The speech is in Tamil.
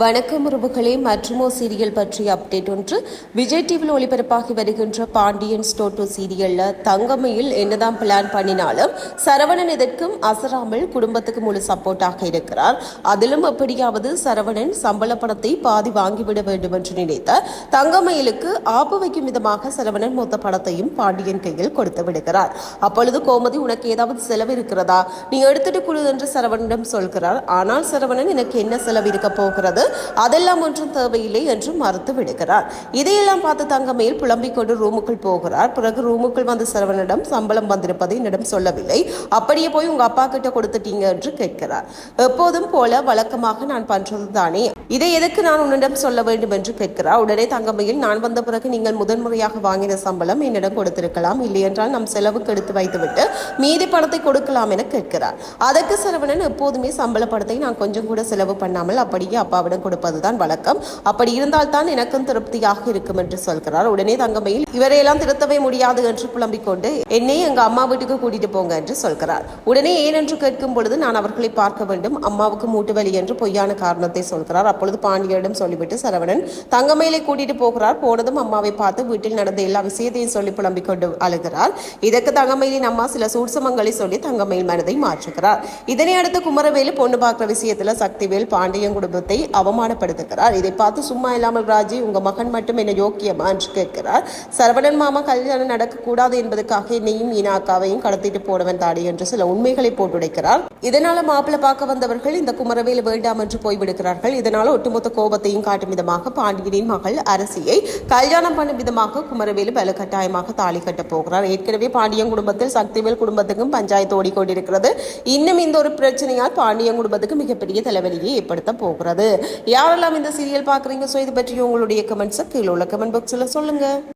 வணக்கம் உறவுகளே. மற்றுமோ சீரியல் பற்றிய அப்டேட் ஒன்று. விஜய் டிவியில் ஒளிபரப்பாகி வருகின்ற பாண்டியன் ஸ்டோட்டோ சீரியலில் சீரியல்ல தங்கமையில் என்னதான் பிளான் பண்ணினாலும் சரவணன் இதற்கும் அசராமல் குடும்பத்துக்கு முழு சப்போர்ட்டாக இருக்கிறார். அதிலும் எப்படியாவது சரவணன் சம்பள பணத்தை பாதி வாங்கிவிட வேண்டும் என்று நினைத்த தங்கமயிலுக்கு ஆப்பு வைக்கும் விதமாக சரவணன் மொத்த பணத்தையும் பாண்டியன் கையில் கொடுத்து விடுகிறார். அப்பொழுது கோமதி உனக்கு ஏதாவது செலவு இருக்கிறதா? நீ எடுத்துட்டு குழு என்று சரவணனிடம் சொல்கிறார். ஆனால் சரவணன் எனக்கு என்ன செலவு இருக்க போகிறது? அதெல்லாம் ஒன்றும் தேவையில்லை என்று மறுத்து விடுகிறார். இதையெல்லாம் பார்த்து தங்கமேல் புலம்பிக் கொண்டு ரூமுக்குள் போகிறார். பிறகு ரூமுக்குள் வந்த சரவணனிடம் சம்பளம் வந்திருப்பதை என்னிடம் சொல்லவில்லை. அப்படியே போய் உங்க அப்பா கிட்ட கொடுத்துட்டீங்க என்று கேட்கிறார். எப்போதும் போல வழக்கமாக நான் பண்றது தானே இதை எதற்கு நான் உன்னிடம் சொல்ல வேண்டும் என்று கேட்கிறார்? உடனே தங்கமையில் நான் வந்த பிறகு நீங்கள் முதன்முறையாக வாங்கின சம்பளம் என்னிடம் கொடுத்திருக்கலாம். இல்லையென்றால் நம் செலவுக்கு எடுத்து வைத்துவிட்டு மீதி பணத்தை கொடுக்கலாம் என கேட்கிறார். அதற்கு செலவனன் எப்போதுமே சம்பள பணத்தை நான் கொஞ்சம் கூட செலவு பண்ணாமல் அப்படியே அப்பாவிடம் கொடுப்பதுதான் வழக்கம். அப்படி இருந்தால் தான் எனக்கும் திருப்தியாக இருக்கும் என்று சொல்கிறார். உடனே தங்கமையில் இவரையெல்லாம் திருத்தவே முடியாது என்று புலம்பிக் கொண்டு என்னை எங்க அம்மா வீட்டுக்கு கூட்டிட்டு போங்க என்று சொல்கிறார். உடனே ஏனென்று கேட்கும் பொழுது நான் அவர்களை பார்க்க வேண்டும். அம்மாவுக்கு மூட்டு வலி என்று பொய்யான காரணத்தை சொல்கிறார். அப்பொழுது பாண்டியரிடம் சொல்லிவிட்டு சரவணன் தங்கமேலை கூட்டிட்டு போகிறார். போனதும் அம்மாவை பார்த்து வீட்டில் நடந்த எல்லா விஷயத்தையும் சொல்லி புலம்பிக் கொண்டு அழுகிறார். இதற்கு தங்கமயிலின் அம்மா சில சூட்சமங்களை சொல்லி தங்கமயில் மனதை மாற்றுகிறார். இதனை அடுத்து குமரவேலு பொண்ணு பார்க்கிற விஷயத்துல சக்திவேல் பாண்டியன் குடும்பத்தை அவமானப்படுத்துகிறார். இதை பார்த்து சும்மா இல்லாமல் ராஜி உங்க மகன் மட்டும் என்ன யோக்கியமா? என்று கேட்கிறார். சரவணன் மாமா கல்யாணம் நடக்கக்கூடாது என்பதற்காக என்னையும் மீனாக்காவையும் கடத்திட்டு போனவன் தாடி என்று சில உண்மைகளை போட்டுடைக்கிறார். இதனால மாப்பிள்ள பார்க்க வந்தவர்கள் இந்த குமரவேலு வேண்டாம் என்று போய்விடுகிறார்கள். இதனால் ஒட்டுமொத்த கோபத்தையும் காட்டும் விதமாக பாண்டியனின் மகள் அரசியை கல்யாணம் பண்ணும் விதமாக குமரவேலு வலுக்கட்டாயமாக தாலி கட்டப் போகிறார். ஏற்கனவே பாண்டியன் குடும்பத்தில் சக்திவேல் குடும்பத்துக்கும் பஞ்சாயத்து ஓடிக்கொண்டிருக்கிறது. இன்னும் இந்த ஒரு பிரச்சனையால் பாண்டியன் குடும்பத்துக்கு மிகப்பெரிய தலைவலியை ஏற்படுத்த போகிறது. யாரெல்லாம் இந்த சீரியல் பார்க்குறீங்க? ஸோ இது பற்றி உங்களுடைய கமெண்ட்ஸை கீழே உள்ள கமெண்ட் பாக்ஸில் சொல்லுங்க.